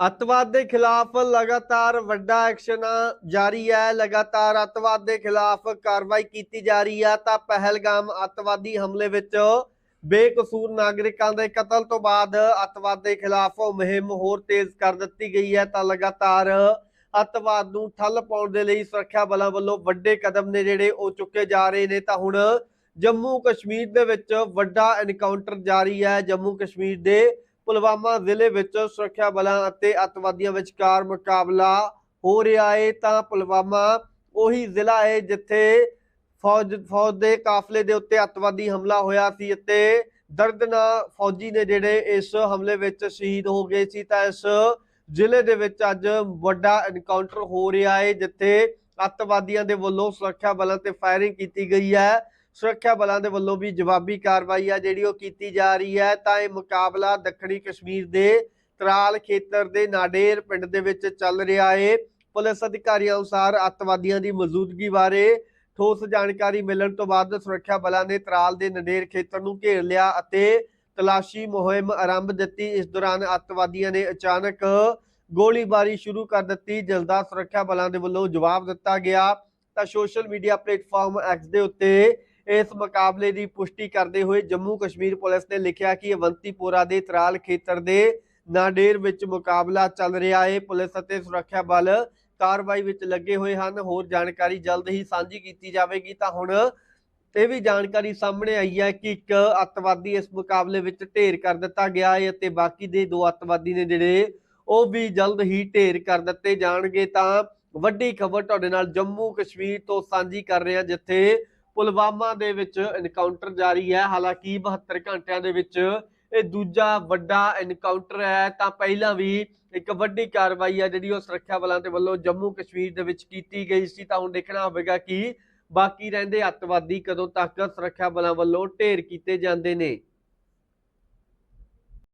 ਅੱਤਵਾਦ ਦੇ ਖਿਲਾਫ ਲਗਾਤਾਰ ਵੱਡਾ ਐਕਸ਼ਨ ਜਾਰੀ ਹੈ, ਲਗਾਤਾਰ ਅੱਤਵਾਦ ਦੇ ਖਿਲਾਫ ਕਾਰਵਾਈ ਕੀਤੀ ਜਾ ਰਹੀ ਹੈ ਤਾਂ ਪਹਿਲਗਾਮ ਅੱਤਵਾਦੀ ਹਮਲੇ ਵਿੱਚ ਬੇਕਸੂਰ ਨਾਗਰਿਕਾਂ ਦੇ ਕਤਲ ਤੋਂ ਬਾਅਦ ਅੱਤਵਾਦ ਦੇ ਖਿਲਾਫ ਮੁਹਿੰਮ ਹੋਰ ਤੇਜ਼ ਕਰ ਦਿੱਤੀ ਗਈ ਹੈ ਤਾਂ ਲਗਾਤਾਰ ਅੱਤਵਾਦ ਨੂੰ ਠੱਲ ਪਾਉਣ ਦੇ ਲਈ ਸੁਰੱਖਿਆ ਬਲਾਂ ਵੱਲੋਂ ਵੱਡੇ ਕਦਮ ਨੇ ਜਿਹੜੇ ਉਹ ਚੁੱਕੇ ਜਾ ਰਹੇ ਨੇ ਤਾਂ ਹੁਣ ਜੰਮੂ ਕਸ਼ਮੀਰ ਦੇ ਵਿੱਚ ਵੱਡਾ ਐਨਕਾਊਂਟਰ ਜਾਰੀ ਹੈ। ਜੰਮੂ ਕਸ਼ਮੀਰ ਦੇ ਪੁਲਵਾਮਾ ਜ਼ਿਲ੍ਹੇ ਵਿੱਚ ਸੁਰੱਖਿਆ ਬਲਾਂ ਅਤੇ ਅੱਤਵਾਦੀਆਂ ਵਿਚਕਾਰ ਮੁਕਾਬਲਾ ਹੋ ਰਿਹਾ ਹੈ ਤਾਂ ਪੁਲਵਾਮਾ ਉਹੀ ਜ਼ਿਲ੍ਹਾ ਹੈ ਜਿੱਥੇ ਫੌਜ ਫੌਜ ਦੇ ਕਾਫਲੇ ਦੇ ਉੱਤੇ ਅੱਤਵਾਦੀ ਹਮਲਾ ਹੋਇਆ ਸੀ ਅਤੇ ਦਰਦਨਾਕ ਫੌਜੀ ਨੇ ਜਿਹੜੇ ਇਸ ਹਮਲੇ ਵਿੱਚ ਸ਼ਹੀਦ ਹੋ ਗਏ ਸੀ, ਤਾਂ ਇਸ ਜ਼ਿਲ੍ਹੇ ਦੇ ਵਿੱਚ ਅੱਜ ਵੱਡਾ ਐਨਕਾਊਂਟਰ ਹੋ ਰਿਹਾ ਹੈ ਜਿੱਥੇ ਅੱਤਵਾਦੀਆਂ ਦੇ ਵੱਲੋਂ ਸੁਰੱਖਿਆ ਬਲਾਂ ਤੇ ਫਾਇਰਿੰਗ ਕੀਤੀ ਗਈ ਹੈ। ਸੁਰੱਖਿਆ ਬਲਾਂ ਦੇ ਵੱਲੋਂ ਵੀ ਜਵਾਬੀ ਕਾਰਵਾਈ ਆ ਜਿਹੜੀ ਉਹ ਕੀਤੀ ਜਾ ਰਹੀ ਹੈ। ਤਾਂ ਇਹ ਮੁਕਾਬਲਾ ਦੱਖਣੀ ਕਸ਼ਮੀਰ ਦੇ ਤਰਾਲ ਖੇਤਰ ਦੇ ਨਾਡੇਰ ਪਿੰਡ ਦੇ ਵਿੱਚ ਚੱਲ ਰਿਹਾ ਹੈ ਪੁਲਿਸ ਅਧਿਕਾਰੀਆਂ ਅਨੁਸਾਰ ਅੱਤਵਾਦੀਆਂ ਦੀ ਮੌਜੂਦਗੀ ਬਾਰੇ ਠੋਸ ਜਾਣਕਾਰੀ ਮਿਲਣ ਤੋਂ ਬਾਅਦ ਸੁਰੱਖਿਆ ਬਲਾਂ ਨੇ ਤਰਾਲ ਦੇ ਨਡੇਰ ਖੇਤਰ ਨੂੰ ਘੇਰ ਲਿਆ ਅਤੇ ਤਲਾਸ਼ੀ ਮੁਹਿੰਮ ਆਰੰਭ ਦਿੱਤੀ। ਇਸ ਦੌਰਾਨ ਅੱਤਵਾਦੀਆਂ ਨੇ ਅਚਾਨਕ ਗੋਲੀਬਾਰੀ ਸ਼ੁਰੂ ਕਰ ਦਿੱਤੀ। ਜਿਸ ਦਾ ਸੁਰੱਖਿਆ ਬਲਾਂ ਦੇ ਵੱਲੋਂ ਜਵਾਬ ਦਿੱਤਾ ਗਿਆ। ਤਾਂ ਸੋਸ਼ਲ ਮੀਡੀਆ ਪਲੇਟਫਾਰਮ ਐਕਸ ਦੇ ਉੱਤੇ ਇਸ ਮੁਕਾਬਲੇ ਦੀ ਪੁਸ਼ਟੀ ਕਰਦੇ ਹੋਏ ਜੰਮੂ ਕਸ਼ਮੀਰ ਪੁਲਿਸ ਨੇ ਲਿਖਿਆ ਕਿ ਅਵੰਤੀਪੋਰਾ ਦੇ ਤਰਾਲ ਖੇਤਰ ਦੇ ਨਾਡੇਰ ਵਿੱਚ ਮੁਕਾਬਲਾ ਚੱਲ ਰਿਹਾ ਹੈ। ਪੁਲਿਸ ਅਤੇ ਸੁਰੱਖਿਆ ਬਲ ਕਾਰਵਾਈ ਵਿੱਚ ਲੱਗੇ ਹੋਏ ਹਨ। ਹੋਰ ਜਾਣਕਾਰੀ ਜਲਦ ਹੀ ਸਾਂਝੀ ਕੀਤੀ ਜਾਵੇਗੀ। ਤਾਂ ਹੁਣ ਇਹ ਵੀ ਜਾਣਕਾਰੀ ਸਾਹਮਣੇ ਆਈ ਹੈ ਕਿ ਇੱਕ ਅੱਤਵਾਦੀ ਇਸ ਮੁਕਾਬਲੇ ਵਿੱਚ ਢੇਰ ਕਰ ਦਿੱਤਾ ਗਿਆ ਹੈ ਅਤੇ ਬਾਕੀ ਦੇ ਦੋ ਅੱਤਵਾਦੀ ਨੇ ਜਿਹੜੇ ਉਹ ਵੀ ਜਲਦ ਹੀ ਢੇਰ ਕਰ ਦਿੱਤੇ ਜਾਣਗੇ। ਤਾਂ ਵੱਡੀ ਖਬਰ ਤੁਹਾਡੇ ਨਾਲ ਜੰਮੂ ਕਸ਼ਮੀਰ ਤੋਂ ਸਾਂਝੀ ਕਰ ਰਹੇ ਹਾਂ ਜਿੱਥੇ ਪੁਲਵਾਮਾ ਦੇ ਵਿੱਚ ਐਨਕਾਊਂਟਰ ਜਾਰੀ ਹੈ। ਹਾਲਾਂਕਿ 72 ਘੰਟਿਆਂ ਦੇ ਵਿੱਚ ਇਹ ਦੂਜਾ ਵੱਡਾ ਐਨਕਾਊਂਟਰ ਹੈ। ਤਾਂ ਪਹਿਲਾਂ ਵੀ ਇੱਕ ਵੱਡੀ ਕਾਰਵਾਈ ਹੈ ਜਿਹੜੀ ਉਹ ਸੁਰੱਖਿਆ ਬਲਾਂ ਦੇ ਵੱਲੋਂ ਜੰਮੂ ਕਸ਼ਮੀਰ ਦੇ ਵਿੱਚ ਕੀਤੀ ਗਈ ਸੀ। ਤਾਂ ਹੁਣ ਦੇਖਣਾ ਹੋਵੇਗਾ ਕਿ ਬਾਕੀ ਰਹਿੰਦੇ ਅੱਤਵਾਦੀ ਕਦੋਂ ਤੱਕ ਸੁਰੱਖਿਆ ਬਲਾਂ ਵੱਲੋਂ ਢੇਰ ਕੀਤੇ ਜਾਂਦੇ ਨੇ।